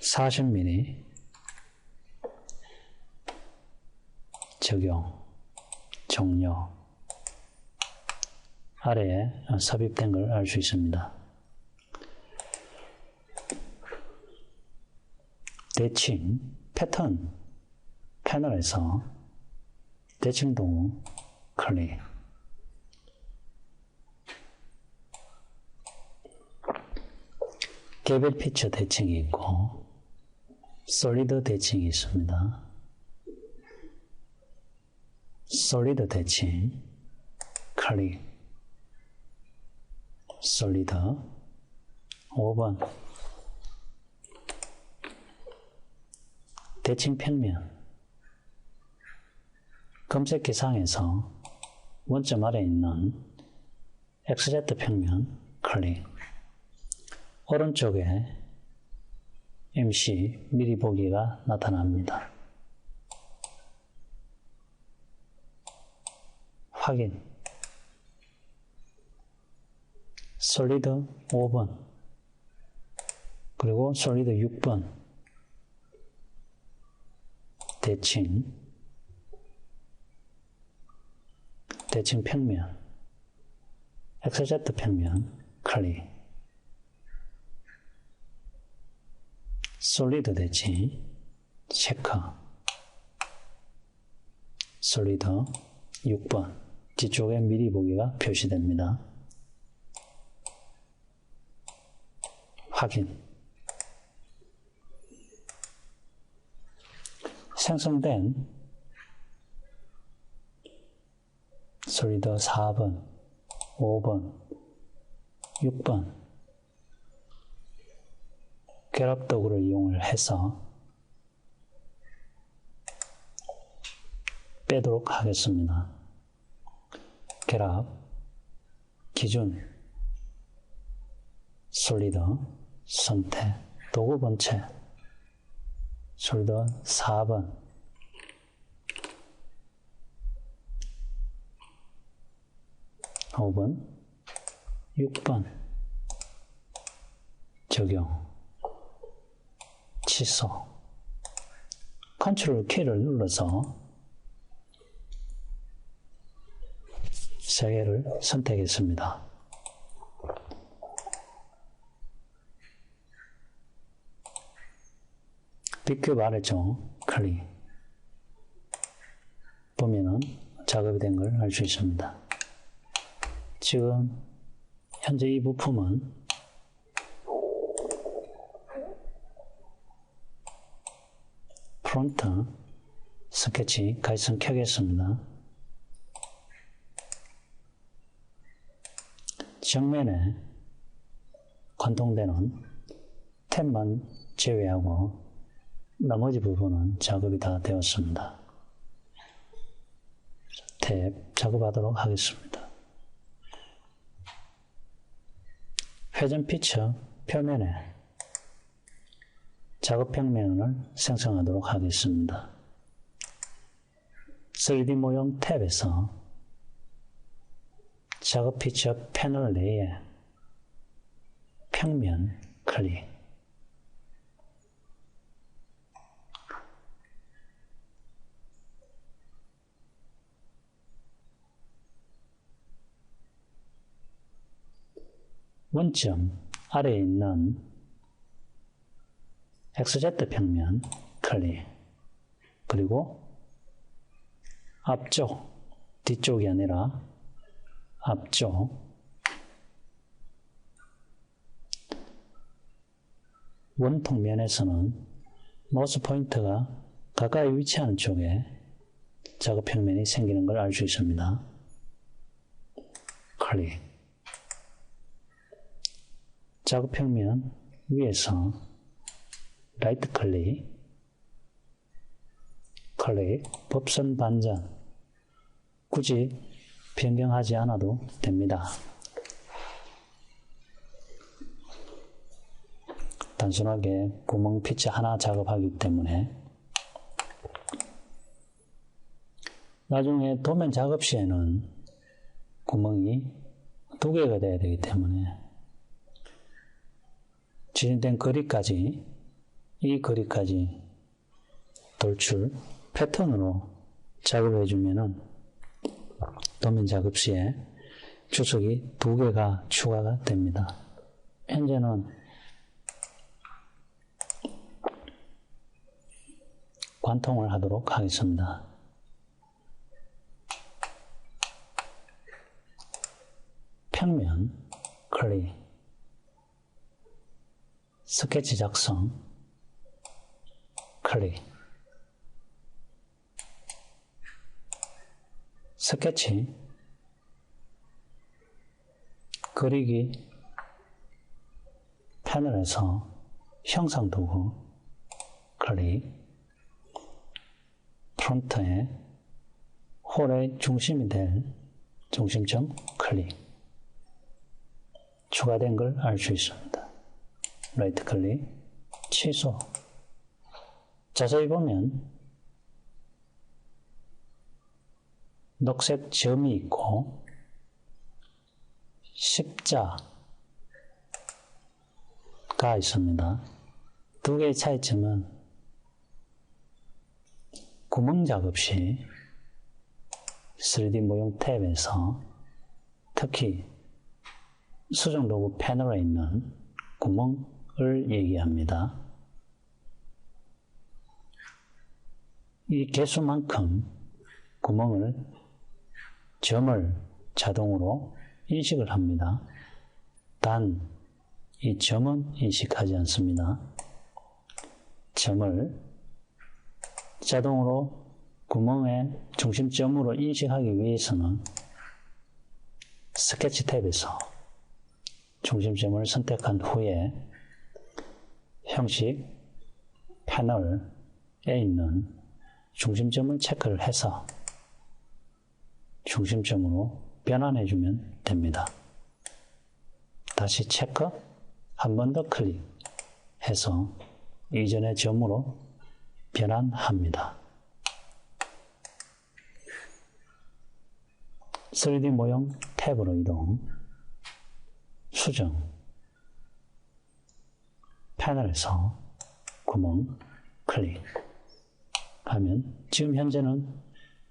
40mm 적용 종료 아래에 삽입된 걸 알 수 있습니다. 대칭 패턴 패널에서 대칭 도구 클릭 개별 피처 대칭이 있고 솔리드 대칭이 있습니다. 솔리드 대칭 클릭 솔리드 5번 대칭 평면. 검색 기상에서 원점 아래 있는 XZ 평면 클릭. 오른쪽에 MC 미리 보기가 나타납니다. 확인. 솔리드 5번. 그리고 솔리드 6번. 대칭. 대칭 평면. XZ 평면. 클릭 솔리드 대칭. 체크. 솔리드 6번. 뒤쪽에 미리 보기가 표시됩니다. 확인. 생성된 솔리드 4번, 5번, 6번 결합 도구를 이용을 해서 빼도록 하겠습니다. 결합, 기준, 솔리드, 선택, 도구 본체, 솔리드 4번, 5번, 6번, 적용, 취소, 컨트롤 키를 눌러서 세 개를 선택했습니다. B큐브 아래쪽 클릭 보면은 작업이 된 걸 알 수 있습니다. 지금 현재 이 부품은 프론트 스케치 가이성 켜겠습니다. 정면에 관통되는 탭만 제외하고 나머지 부분은 작업이 다 되었습니다. 탭 작업하도록 하겠습니다. 회전 피처 표면에 작업 평면을 생성하도록 하겠습니다. 3D 모형 탭에서 작업 피처 패널 내에 평면 클릭 원점 아래에 있는 XZ 평면 클릭 그리고 앞쪽 뒤쪽이 아니라 앞쪽. 원통 면에서는 마우스 포인터가 가까이 위치하는 쪽에 작업 평면이 생기는 걸 알 수 있습니다. 클릭 작업 평면 위에서 라이트 클릭 클릭 법선 반전. 굳이 변경하지 않아도 됩니다. 단순하게 구멍 피치 하나 작업하기 때문에. 나중에 도면 작업 시에는 구멍이 두 개가 돼야 되기 때문에 진행된 거리까지 이 거리까지 돌출 패턴으로 작업해 주면은 도면 작업 시에 주석이 두 개가 추가가 됩니다. 현재는 관통을 하도록 하겠습니다. 평면 클릭 스케치 작성 클릭 스케치. 그리기. 패널에서 형상 도구. 클릭 프론트에 홀의 중심이 될 중심점 클릭 추가된 걸 알 수 있습니다. 라이트 클릭 취소 자세히 보면 녹색 점이 있고 십자가 있습니다. 두 개의 차이점은 구멍 작업 시 3D 모형 탭에서 특히 수정 로고 패널에 있는 구멍을 얘기합니다. 이 개수만큼 구멍을 점을 자동으로 인식을 합니다. 단, 이 점은 인식하지 않습니다. 점을 자동으로 구멍의 중심점으로 인식하기 위해서는 스케치 탭에서 중심점을 선택한 후에 형식 패널에 있는 중심점을 체크를 해서 중심점으로 변환해 주면 됩니다. 다시 체크, 한 번 더 클릭해서 이전의 점으로 변환합니다. 3D 모형 탭으로 이동, 수정, 패널에서 구멍 클릭 하면 지금 현재는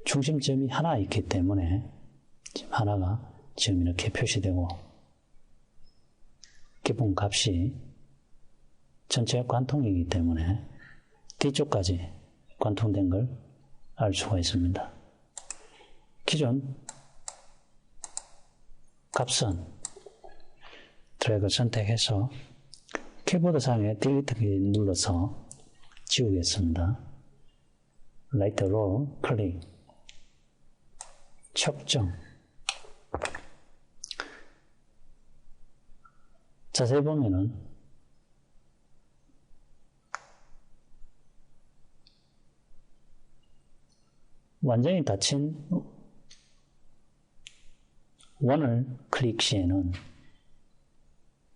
중심점이 하나 있기 때문에 지금 하나가 지금 이렇게 표시되고 기본 값이 전체 관통이기 때문에 뒤쪽까지 관통된 걸 알 수가 있습니다. 기존 값은 드래그 선택해서 키보드 상에 딜리트 키 눌러서 지우겠습니다. 라이트로 클릭. 척정. 자세히 보면은 완전히 닫힌 원을 클릭 시에는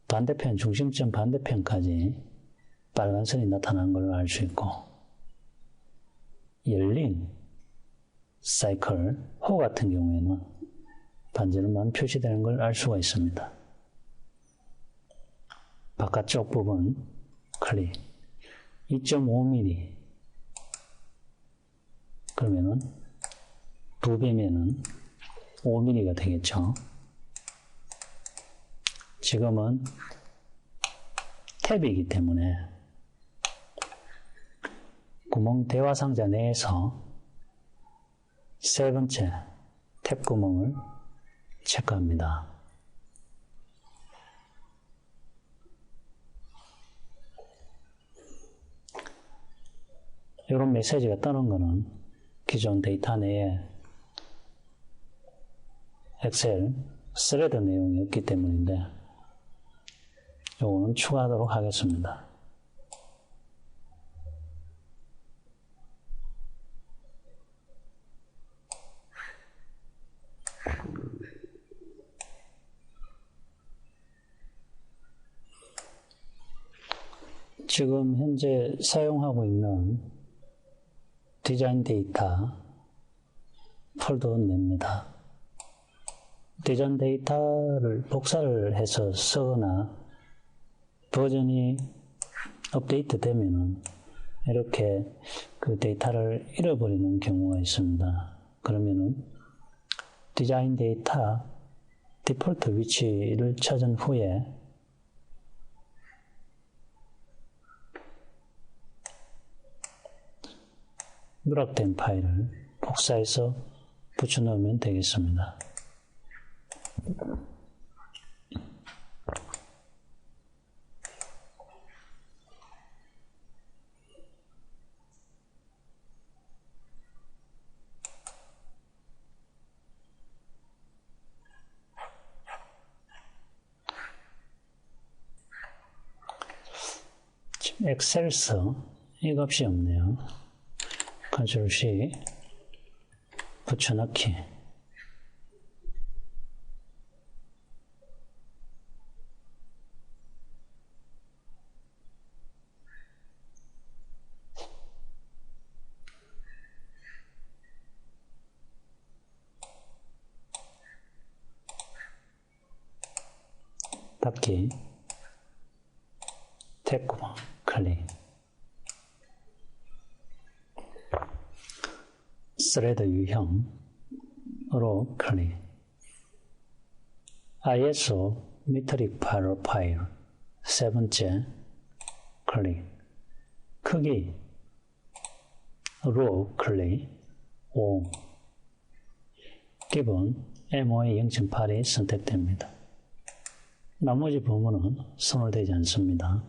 반대편, 중심점 반대편까지 빨간 선이 나타난 걸 알 수 있고, 열린 사이클, 호 같은 경우에는 반지름만 표시되는 걸 알 수가 있습니다. 바깥쪽 부분 클릭 2.5mm 그러면은 두 배면은 5mm가 되겠죠. 지금은 탭이기 때문에 구멍 대화 상자 내에서 세 번째 탭 구멍을 체크합니다. 이런 메시지가 떠는 거는 기존 데이터 내에 엑셀 스레드 내용이 없기 때문인데 요거는 추가하도록 하겠습니다. 지금 현재 사용하고 있는 디자인 데이터 폴더 냅니다. 디자인 데이터를 복사를 해서 쓰거나 버전이 업데이트 되면은 이렇게 그 데이터를 잃어버리는 경우가 있습니다. 그러면은 디자인 데이터 디폴트 위치를 찾은 후에 누락된 파일을 복사해서 붙여 넣으면 되겠습니다. 엑셀서 이 값이 없네요. 컨트롤 C 붙여넣기. 닫기. 탭구멍 클릭 스레드 유형으로 클릭. ISO 미트릭 파일 파일. 세 번째 클릭. 크기 로 클릭. 5 기본 MOA 0.8이 선택됩니다. 나머지 부분은 선호되지 않습니다.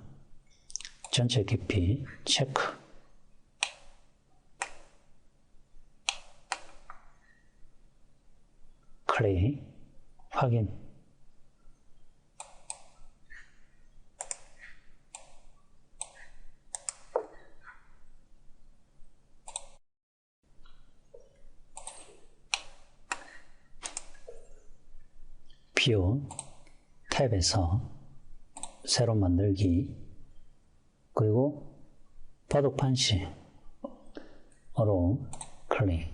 전체 깊이 체크 클릭 확인. 뷰 탭에서 새로 만들기 그리고 바둑판 시어로 클릭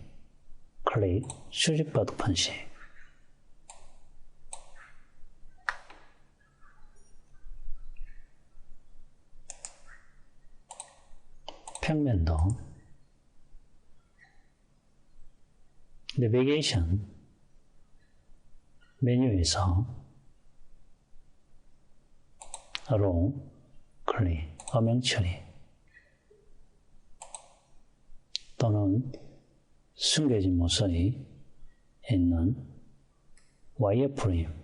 클릭 수직 바둑판 시 평면도. 내비게이션 메뉴에서 로 클릭 어명 처리 또는 숨겨진 모서리 있는 와이어프레임으로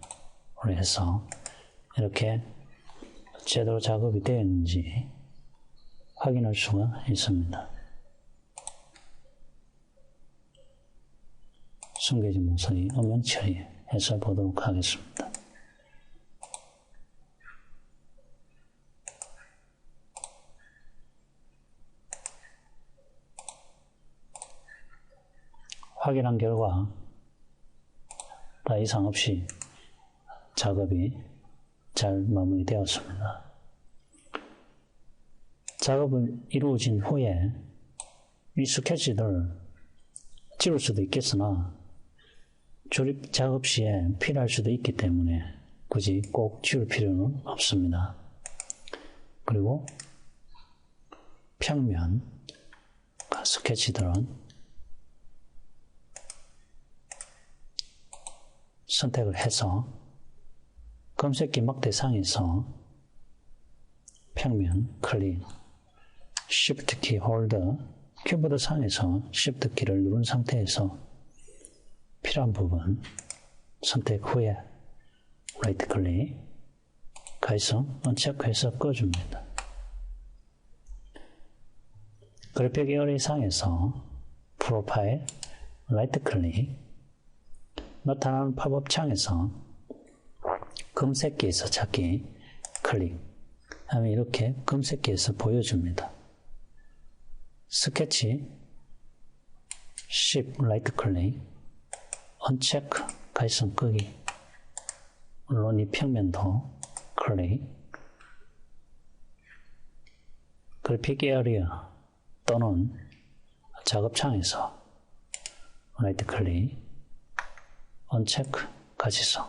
해서 이렇게 제대로 작업이 되었는지 확인할 수가 있습니다. 숨겨진 모서리 음영 처리해서 보도록 하겠습니다. 확인한 결과 다 이상 없이 작업이 잘 마무리되었습니다. 작업을 이루어진 후에 이 스케치를 지울 수도 있겠으나 조립 작업 시에 필요할 수도 있기 때문에 굳이 꼭 지울 필요는 없습니다. 그리고 평면 스케치들은 선택을 해서 검색기 막대상에서 평면 클릭 Shift 키 홀더 키보드 상에서 Shift 키를 누른 상태에서 필요한 부분 선택 후에 라이트 클릭 가이성 언체크해서 꺼줍니다. 그래픽 에어리 상에서 프로파일 라이트 클릭 나타나는 팝업 창에서 검색기에서 찾기 클릭 하면 이렇게 검색기에서 보여줍니다. 스케치 10 라이트 클릭 언체크 가이성 끄기 물론 이 평면도 클릭 그래픽 에어리어 또는 작업창에서 라이트 클릭 언체크 가지성